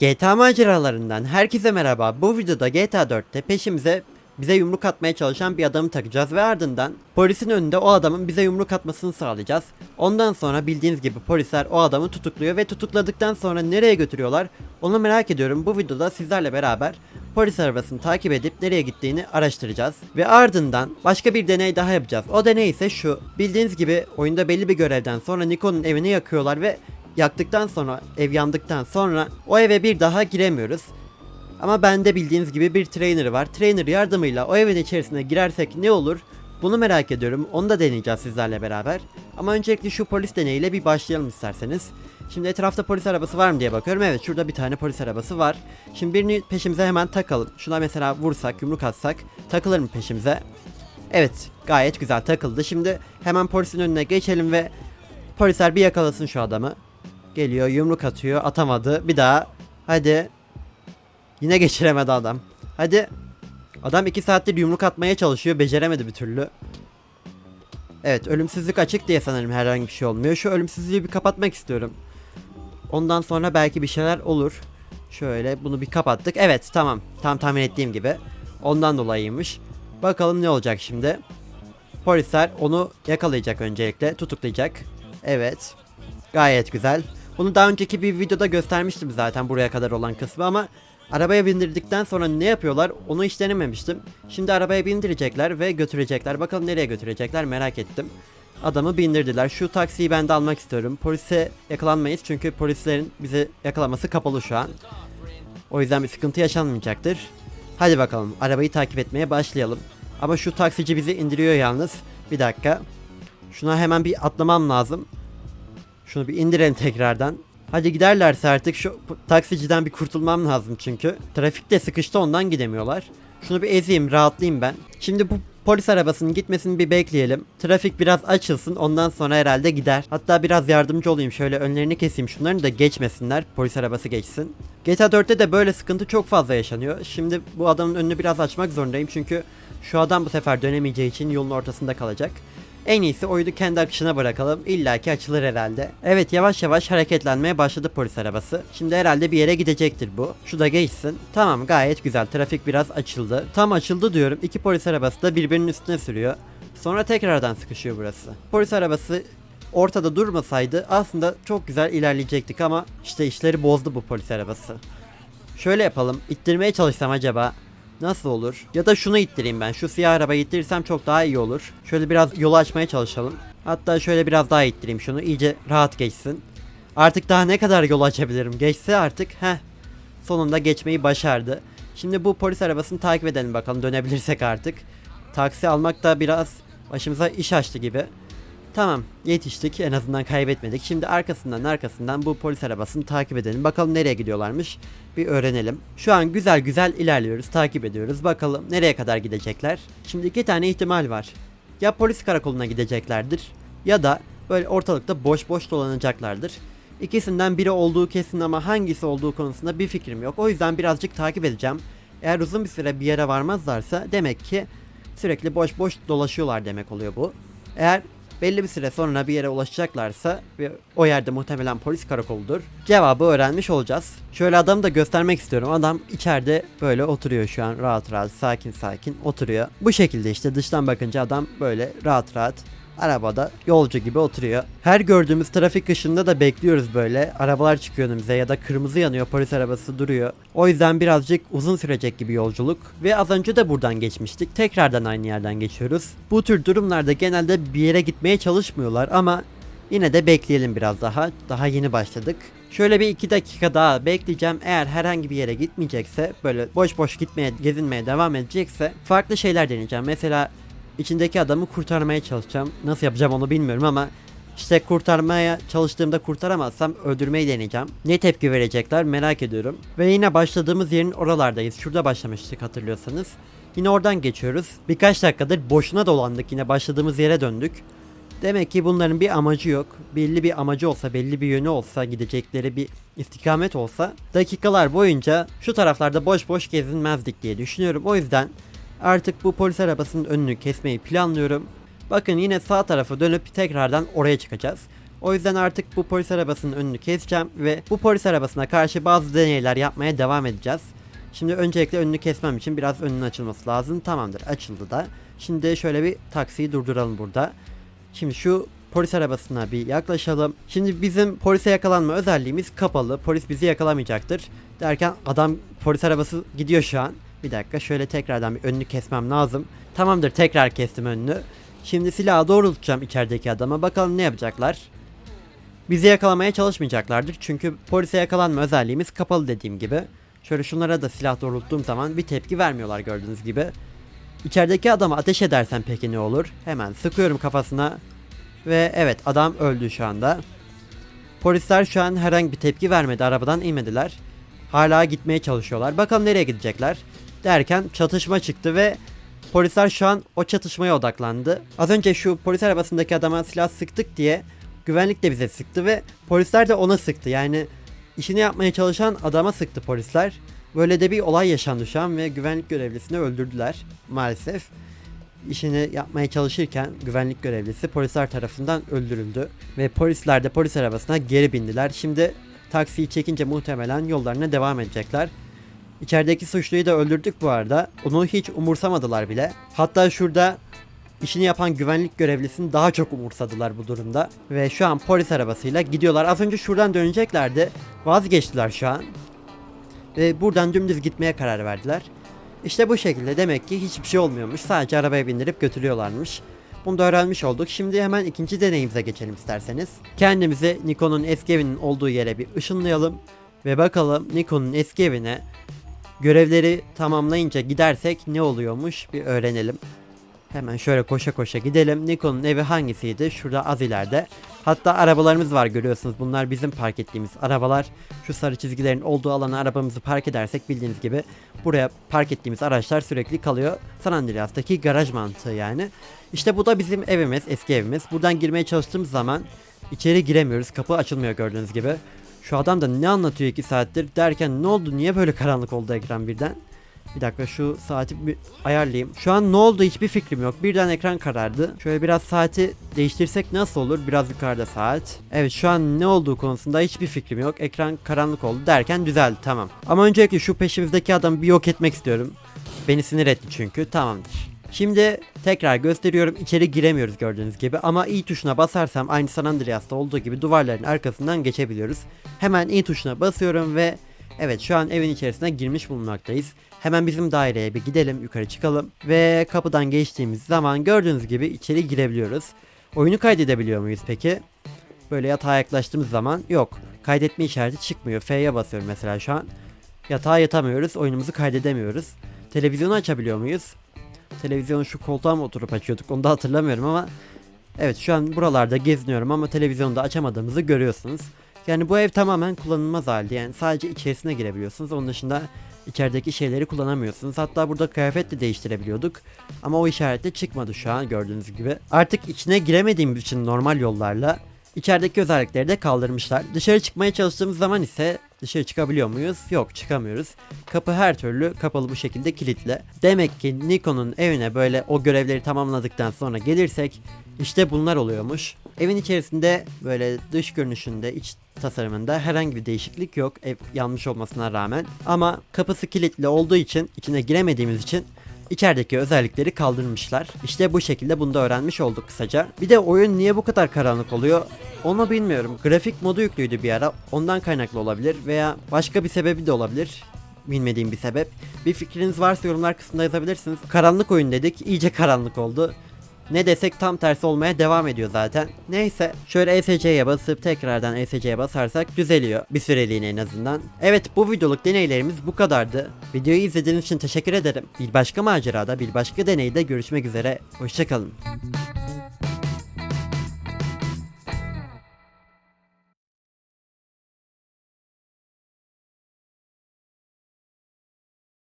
GTA maceralarından herkese merhaba. Bu videoda GTA 4'te peşimize bize yumruk atmaya çalışan bir adamı takacağız ve ardından polisin önünde o adamın bize yumruk atmasını sağlayacağız. Ondan sonra bildiğiniz gibi polisler o adamı tutukluyor ve tutukladıktan sonra nereye götürüyorlar onu merak ediyorum. Bu videoda sizlerle beraber polis arabasını takip edip nereye gittiğini araştıracağız. Ve ardından başka bir deney daha yapacağız. O deney ise şu. Bildiğiniz gibi oyunda belli bir görevden sonra Nico'nun evini yakıyorlar ve yaktıktan sonra ev yandıktan sonra o eve bir daha giremiyoruz. Ama bende bildiğiniz gibi bir trainer var. Trainer yardımıyla o evin içerisine girersek ne olur? Bunu merak ediyorum. Onu da deneyeceğiz sizlerle beraber. Ama öncelikle şu polis deneyiyle bir başlayalım isterseniz. Şimdi etrafta polis arabası var mı diye bakıyorum. Evet şurada bir tane polis arabası var. Şimdi birini peşimize hemen takalım. Şuna mesela vursak, yumruk atsak takılır mı peşimize? Evet gayet güzel takıldı. Şimdi hemen polisin önüne geçelim ve polisler bir yakalasın şu adamı. Geliyor yumruk atıyor atamadı. Bir daha. Hadi. Yine geçiremedi adam. Hadi. Adam 2 saattir yumruk atmaya çalışıyor. Beceremedi bir türlü. Evet ölümsüzlük açık diye sanırım herhangi bir şey olmuyor. Şu ölümsüzlüğü bir kapatmak istiyorum. Ondan sonra belki bir şeyler olur. Şöyle bunu bir kapattık. Evet tamam. Tam tahmin ettiğim gibi. Ondan dolayıymış. Bakalım ne olacak şimdi. Polisler onu yakalayacak öncelikle. Tutuklayacak. Evet. Gayet güzel. Bunu daha önceki bir videoda göstermiştim zaten buraya kadar olan kısmı ama arabaya bindirdikten sonra ne yapıyorlar onu hiç denememiştim. Şimdi arabaya bindirecekler ve götürecekler. Bakalım nereye götürecekler merak ettim. Adamı bindirdiler. Şu taksiyi ben de almak istiyorum. Polise yakalanmayız çünkü polislerin bizi yakalaması kapalı şu an. O yüzden bir sıkıntı yaşanmayacaktır. Hadi bakalım arabayı takip etmeye başlayalım. Ama şu taksici bizi indiriyor yalnız. Bir dakika. Şuna hemen bir atlamam lazım. Şunu bir indirelim tekrardan. Hadi giderlerse artık şu taksiciden bir kurtulmam lazım çünkü. Trafikte sıkıştı ondan gidemiyorlar. Şunu bir ezeyim rahatlayayım ben. Şimdi bu polis arabasının gitmesini bir bekleyelim. Trafik biraz açılsın ondan sonra herhalde gider. Hatta biraz yardımcı olayım şöyle önlerini keseyim şunların da geçmesinler. Polis arabası geçsin. GTA 4'te de böyle sıkıntı çok fazla yaşanıyor. Şimdi bu adamın önünü biraz açmak zorundayım çünkü şu adam bu sefer dönemeyeceği için yolun ortasında kalacak. En iyisi oyunu kendi akışına bırakalım. İlla ki açılır herhalde. Evet yavaş yavaş hareketlenmeye başladı polis arabası. Şimdi herhalde bir yere gidecektir bu. Şu da geçsin. Tamam gayet güzel. Trafik biraz açıldı. Tam açıldı diyorum. İki polis arabası da birbirinin üstüne sürüyor. Sonra tekrardan sıkışıyor burası. Polis arabası ortada durmasaydı aslında çok güzel ilerleyecektik ama işte işleri bozdu bu polis arabası. Şöyle yapalım. İttirmeye çalışsam acaba nasıl olur? Ya da şunu ittireyim ben. Şu siyah arabayı ittirirsem çok daha iyi olur. Şöyle biraz yolu açmaya çalışalım. Hatta şöyle biraz daha ittireyim şunu. iyice rahat geçsin. Artık daha ne kadar yol açabilirim? Geçse artık. Heh. Sonunda geçmeyi başardı. Şimdi bu polis arabasını takip edelim bakalım dönebilirsek artık. Taksi almak da biraz başımıza iş açtı gibi. Tamam yetiştik en azından kaybetmedik. Şimdi arkasından arkasından bu polis arabasını takip edelim. Bakalım nereye gidiyorlarmış bir öğrenelim. Şu an güzel güzel ilerliyoruz takip ediyoruz. Bakalım nereye kadar gidecekler. Şimdi iki tane ihtimal var. Ya polis karakoluna gideceklerdir ya da böyle ortalıkta boş boş dolanacaklardır. İkisinden biri olduğu kesin ama hangisi olduğu konusunda bir fikrim yok. O yüzden birazcık takip edeceğim. Eğer uzun bir süre bir yere varmazlarsa demek ki sürekli boş boş dolaşıyorlar demek oluyor bu. Eğer belli bir süre sonra bir yere ulaşacaklarsa ve o yerde muhtemelen polis karakoludur. Cevabı öğrenmiş olacağız. Şöyle adamı da göstermek istiyorum. Adam içeride böyle oturuyor şu an rahat rahat sakin sakin oturuyor. Bu şekilde işte dıştan bakınca adam böyle rahat rahat arabada yolcu gibi oturuyor. Her gördüğümüz trafik ışığında da bekliyoruz böyle. Arabalar çıkıyor önümüze ya da kırmızı yanıyor polis arabası duruyor. O yüzden birazcık uzun sürecek gibi yolculuk. Ve az önce de buradan geçmiştik. Tekrardan aynı yerden geçiyoruz. Bu tür durumlarda genelde bir yere gitmeye çalışmıyorlar ama Yine de bekleyelim biraz daha. Daha yeni başladık. Şöyle bir iki dakika daha bekleyeceğim. Eğer herhangi bir yere gitmeyecekse, böyle boş boş gitmeye, gezinmeye devam edecekse farklı şeyler deneyeceğim. Mesela içindeki adamı kurtarmaya çalışacağım. Nasıl yapacağım onu bilmiyorum ama işte kurtarmaya çalıştığımda kurtaramazsam öldürmeyi deneyeceğim. Ne tepki verecekler merak ediyorum. Ve yine başladığımız yerin oralardayız. Şurada başlamıştık hatırlıyorsanız. Yine oradan geçiyoruz. Birkaç dakikadır boşuna dolandık. Yine başladığımız yere döndük. Demek ki bunların bir amacı yok. Belli bir amacı olsa, belli bir yönü olsa, gidecekleri bir istikamet olsa dakikalar boyunca şu taraflarda boş boş gezinmezdik diye düşünüyorum. O yüzden artık bu polis arabasının önünü kesmeyi planlıyorum. Bakın yine sağ tarafa dönüp tekrardan oraya çıkacağız. O yüzden artık bu polis arabasının önünü keseceğim ve bu polis arabasına karşı bazı deneyler yapmaya devam edeceğiz. Şimdi öncelikle önünü kesmem için biraz önünün açılması lazım. Tamamdır açıldı da. Şimdi şöyle bir taksiyi durduralım burada. Şimdi şu polis arabasına bir yaklaşalım. Şimdi bizim polise yakalanma özelliğimiz kapalı. Polis bizi yakalamayacaktır. Derken adam polis arabası gidiyor şu an. Bir dakika şöyle tekrardan bir önünü kesmem lazım. Tamamdır tekrar kestim önünü. Şimdi silahı doğrultacağım içerideki adama. Bakalım ne yapacaklar. Bizi yakalamaya çalışmayacaklardır. Çünkü polise yakalanma özelliğimiz kapalı dediğim gibi. Şöyle şunlara da silah doğrulttuğum zaman bir tepki vermiyorlar gördüğünüz gibi. İçerideki adama ateş edersen peki ne olur? Hemen sıkıyorum kafasına. Ve evet adam öldü şu anda. Polisler şu an herhangi bir tepki vermedi. Arabadan inmediler. Hala gitmeye çalışıyorlar. Bakalım nereye gidecekler. Derken çatışma çıktı ve polisler şu an o çatışmaya odaklandı. Az önce şu polis arabasındaki adama silah sıktık diye güvenlik de bize sıktı ve polisler de ona sıktı. Yani işini yapmaya çalışan adama sıktı polisler. Böyle de bir olay yaşandı şu an ve güvenlik görevlisini öldürdüler maalesef. İşini yapmaya çalışırken güvenlik görevlisi polisler tarafından öldürüldü ve polisler de polis arabasına geri bindiler. Şimdi taksiyi çekince muhtemelen yollarına devam edecekler. İçerideki suçluyu da öldürdük bu arada. Onu hiç umursamadılar bile. Hatta şurada işini yapan güvenlik görevlisini daha çok umursadılar bu durumda. Ve şu an polis arabasıyla gidiyorlar. Az önce şuradan döneceklerdi. Vazgeçtiler şu an. Ve buradan dümdüz gitmeye karar verdiler. İşte bu şekilde demek ki hiçbir şey olmuyormuş. Sadece arabaya bindirip götürüyorlarmış. Bunu da öğrenmiş olduk. Şimdi hemen ikinci deneyimize geçelim isterseniz. Kendimizi Nikon'un eski evinin olduğu yere bir ışınlayalım. Ve bakalım Nikon'un eski evine görevleri tamamlayınca gidersek ne oluyormuş bir öğrenelim. Hemen şöyle koşa koşa gidelim. Nikon'un evi hangisiydi? Şurada az ileride. Hatta arabalarımız var görüyorsunuz. Bunlar bizim park ettiğimiz arabalar. Şu sarı çizgilerin olduğu alana arabamızı park edersek bildiğiniz gibi buraya park ettiğimiz araçlar sürekli kalıyor. San Andreas'taki garaj mantığı yani. İşte bu da bizim evimiz, eski evimiz. Buradan girmeye çalıştığımız zaman içeri giremiyoruz. Kapı açılmıyor gördüğünüz gibi. Şu adam da ne anlatıyor 2 saattir derken ne oldu niye böyle karanlık oldu ekran birden? Bir dakika şu saati bir ayarlayayım. Şu an ne oldu hiçbir fikrim yok. Birden ekran karardı. Şöyle biraz saati değiştirsek nasıl olur? Biraz yukarıda saat. Evet şu an ne olduğu konusunda hiçbir fikrim yok. Ekran karanlık oldu derken düzeldi tamam. Ama öncelikle şu peşimizdeki adamı bir yok etmek istiyorum. Beni sinir etti çünkü tamamdır. Şimdi tekrar gösteriyorum içeri giremiyoruz gördüğünüz gibi ama i tuşuna basarsam aynı San Andreas'ta olduğu gibi duvarların arkasından geçebiliyoruz. Hemen i tuşuna basıyorum ve evet şu an evin içerisine girmiş bulunmaktayız. Hemen bizim daireye bir gidelim yukarı çıkalım ve kapıdan geçtiğimiz zaman gördüğünüz gibi içeri girebiliyoruz. Oyunu kaydedebiliyor muyuz peki? Böyle yatağa yaklaştığımız zaman yok. Kaydetme işareti çıkmıyor. F'ye basıyorum mesela şu an. Yatağa yatamıyoruz. Oyunumuzu kaydedemiyoruz. Televizyonu açabiliyor muyuz? Televizyonu şu koltuğa mı oturup açıyorduk onu da hatırlamıyorum ama Evet şu an buralarda geziniyorum ama televizyonu da açamadığımızı görüyorsunuz. Yani bu ev tamamen kullanılmaz halde yani sadece içerisine girebiliyorsunuz. Onun dışında içerideki şeyleri kullanamıyorsunuz. Hatta burada kıyafet de değiştirebiliyorduk. Ama o işaret de çıkmadı şu an gördüğünüz gibi. Artık içine giremediğim için normal yollarla içerideki özellikleri de kaldırmışlar. Dışarı çıkmaya çalıştığımız zaman ise dışarı çıkabiliyor muyuz? Yok çıkamıyoruz. Kapı her türlü kapalı bu şekilde kilitli. Demek ki Nikon'un evine böyle o görevleri tamamladıktan sonra gelirsek işte bunlar oluyormuş. Evin içerisinde böyle dış görünüşünde, iç tasarımında herhangi bir değişiklik yok ev yanmış olmasına rağmen. Ama kapısı kilitli olduğu için içine giremediğimiz için içerideki özellikleri kaldırmışlar. İşte bu şekilde bunu da öğrenmiş olduk kısaca. Bir de oyun niye bu kadar karanlık oluyor? Onu bilmiyorum. Grafik modu yüklüydü bir ara. Ondan kaynaklı olabilir veya başka bir sebebi de olabilir bilmediğim bir sebep. Bir fikriniz varsa yorumlar kısmında yazabilirsiniz. Karanlık oyun dedik, iyice karanlık oldu. Ne desek tam tersi olmaya devam ediyor zaten. Neyse şöyle ESC'ye basıp tekrardan ESC'ye basarsak düzeliyor. Bir süreliğine en azından. Evet bu videoluk deneylerimiz bu kadardı. Videoyu izlediğiniz için teşekkür ederim. Bir başka macerada bir başka deneyde görüşmek üzere. Hoşçakalın.